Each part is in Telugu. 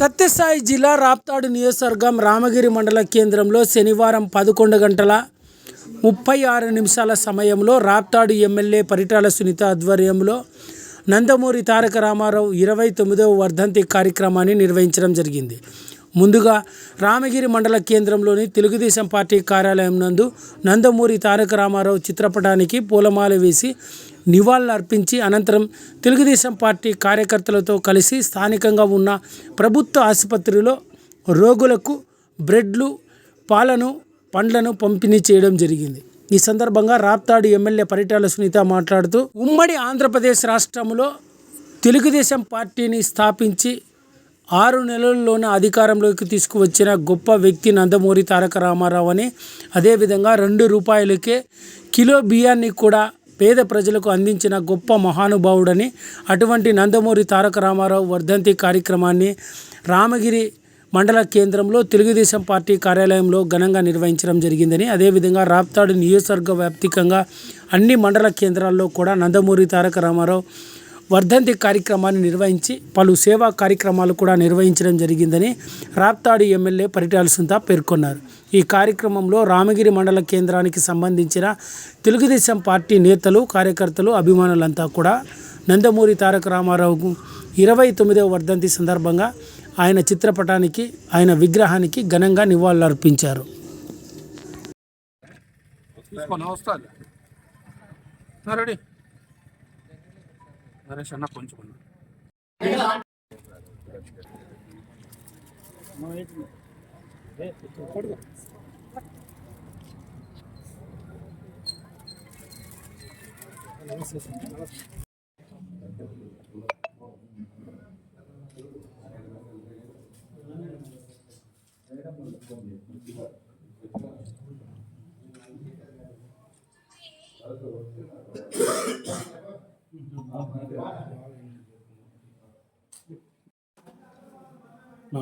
సత్యసాయి జిల్లా రాప్తాడు నియోజకవర్గం రామగిరి మండల కేంద్రంలో శనివారం పదకొండు గంటల ముప్పై ఆరు నిమిషాల సమయంలో రాప్తాడు ఎమ్మెల్యే పరిటాల సునీత ఆధ్వర్యంలో నందమూరి తారక రామారావు ఇరవై తొమ్మిదవ వర్ధంతి కార్యక్రమాన్ని నిర్వహించడం జరిగింది. ముందుగా రామగిరి మండల కేంద్రంలోని తెలుగుదేశం పార్టీ కార్యాలయం నందు నందమూరి తారక రామారావు చిత్రపటానికి పూలమాల వేసి నివాళులర్పించి అనంతరం తెలుగుదేశం పార్టీ కార్యకర్తలతో కలిసి స్థానికంగా ఉన్న ప్రభుత్వ ఆసుపత్రిలో రోగులకు బ్రెడ్లు పాలను పండ్లను పంపిణీ చేయడం జరిగింది. ఈ సందర్భంగా రాప్తాడు ఎమ్మెల్యే పరిటాల సునీత మాట్లాడుతూ ఉమ్మడి ఆంధ్రప్రదేశ్ రాష్ట్రంలో తెలుగుదేశం పార్టీని స్థాపించి ఆరు నెలల్లోనే అధికారంలోకి తీసుకువచ్చిన గొప్ప వ్యక్తి నందమూరి తారక రామారావు అని అదేవిధంగా రెండు రూపాయలకే కిలో బియ్యాన్ని కూడా పేద ప్రజలకు అందించిన గొప్ప మహానుభావుడని అటువంటి నందమూరి తారక రామారావు వర్ధంతి కార్యక్రమాన్ని రామగిరి మండల కేంద్రంలో తెలుగుదేశం పార్టీ కార్యాలయంలో ఘనంగా నిర్వహించడం జరిగిందని అదేవిధంగా రాప్తాడు నియోజకవర్గ వ్యాప్తికంగా అన్ని మండల కేంద్రాల్లో కూడా నందమూరి తారక రామారావు వర్ధంతి కార్యక్రమాన్ని నిర్వహించి పలు సేవా కార్యక్రమాలు కూడా నిర్వహించడం జరిగిందని రాప్తాడు ఎమ్మెల్యే పరిటాల సుంతా పేర్కొన్నారు. ఈ కార్యక్రమంలో రామగిరి మండల కేంద్రానికి సంబంధించిన తెలుగుదేశం పార్టీ నేతలు కార్యకర్తలు అభిమానులంతా కూడా నందమూరి తారక రామారావుకు ఇరవై తొమ్మిదవ వర్ధంతి సందర్భంగా ఆయన చిత్రపటానికి ఆయన విగ్రహానికి ఘనంగా నివాళులర్పించారు. తీసుకొని నరేష్ అన్న కొంచెం అన్న. నా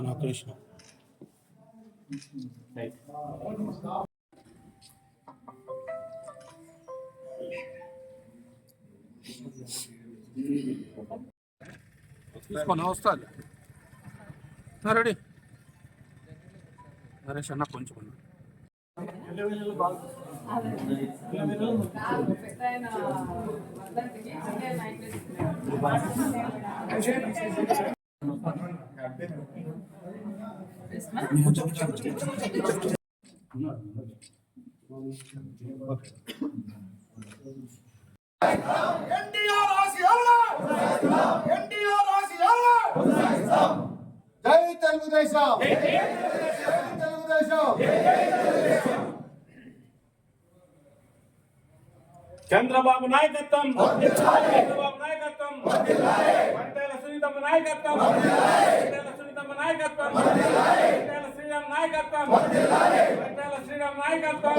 నా కృష్ణ తీసుకొని వస్తుంది. రెడీ. నరేష్ అన్న కొంచెం అన్న. ఎన్టీఆర్ ఆశయాలను ఎన్టీఆర్ ఆశయాలను జై తెలుగుదేశం. జై తెలుగుదేశం. చంద్రబాబు నాయకత్వం చంద్రబాబు నాయకత్వం పంటల సునీతమ్మ నాయకత్వం పంటల సునీతమ్మ నాయకత్వం పంటల శ్రీరామ్ నాయకత్వం పంటల శ్రీరామ్ నాయకత్వం